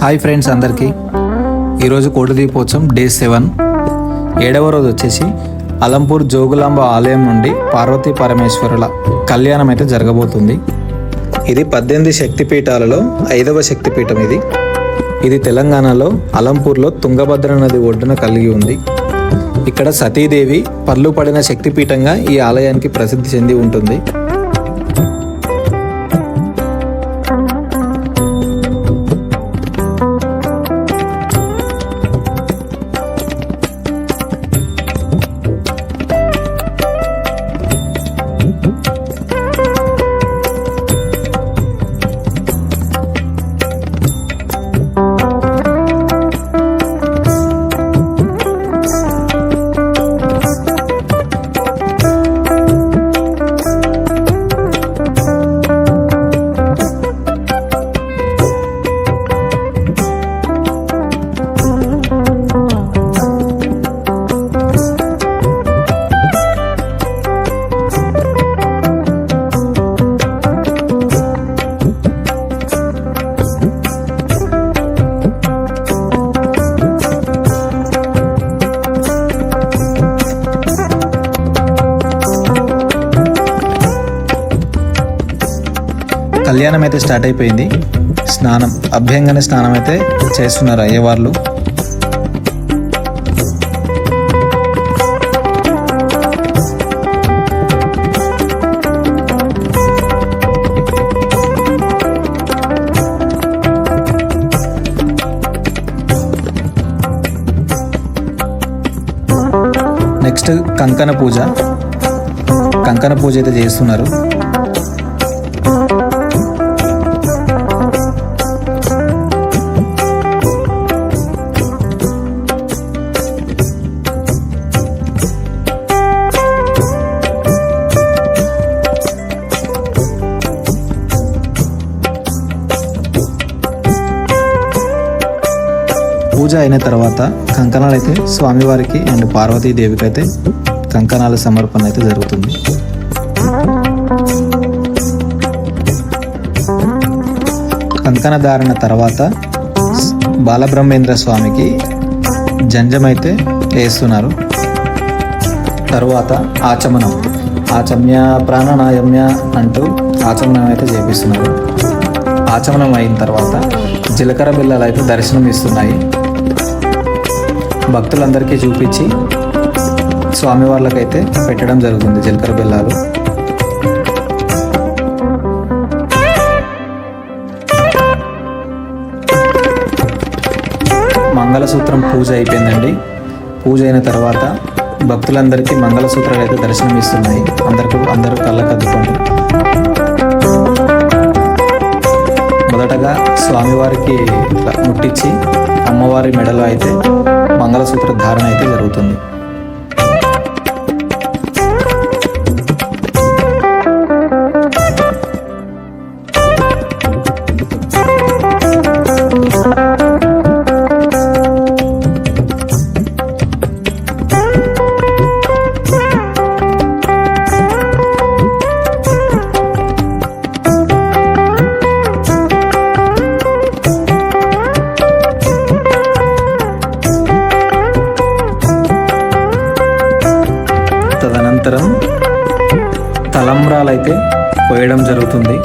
Hi friends అందరికీ. ఈరోజు కోటి దీపోత్సవం డే సెవెన్. ఏడవ రోజు వచ్చేసి అలంపూర్ జోగులాంబ ఆలయం నుండి పార్వతీ పరమేశ్వరుల కళ్యాణం అయితే జరగబోతుంది. ఇది పద్దెనిమిది శక్తిపీఠాలలో ఐదవ శక్తిపీఠం ఇది. ఇది తెలంగాణలో అలంపూర్లో తుంగభద్ర నది ఒడ్డున కలిగి ఉంది. ఇక్కడ సతీదేవి పళ్ళు పడిన శక్తిపీఠంగా ఈ ఆలయానికి ప్రసిద్ధి చెంది ఉంటుంది. కళ్యాణం అయితే స్టార్ట్ అయిపోయింది. స్నానం అభ్యంగన స్నానం అయితే చేస్తున్నారు అయ్యవార్లు. నెక్స్ట్ కంకణ పూజ. కంకణ పూజ అయితే చేస్తున్నారు. పూజ అయిన తర్వాత కంకణాలు అయితే స్వామివారికి అండ్ పార్వతీదేవికి అయితే కంకణాల సమర్పణ అయితే జరుగుతుంది. కంకణ ధారణ తర్వాత బాలబ్రహ్మేంద్ర స్వామికి జంజం అయితే వేస్తున్నారు. తరువాత ఆచమనం. ఆచమ్య ప్రాణనాయమ్య అంటూ ఆచమనం అయితే చేపిస్తున్నారు. ఆచమనం అయిన తర్వాత జీలకర్ర బిళ్ళలు అయితే దర్శనం ఇస్తున్నాయి భక్తులందరికీ చూపించి స్వామి వాళ్ళకైతే పెట్టడం జరుగుతుంది జీలకర్ర బిళ్ళాలు మంగళసూత్రం పూజ అయిపోయిందండి. పూజ అయిన తర్వాత భక్తులందరికీ మంగళసూత్రాలు అయితే దర్శనం ఇస్తున్నాయి అందరికీ అందరూ కళ్ళ అద్దుకోండి. మొదటగా స్వామివారికి ముట్టించి అమ్మవారి మెడలో అయితే మంగళసూత్ర ధారణ అయితే జరుగుతుంది. తదనంతరం తలంబ్రాలైతే అయితే పోయడం జరుగుతుంది.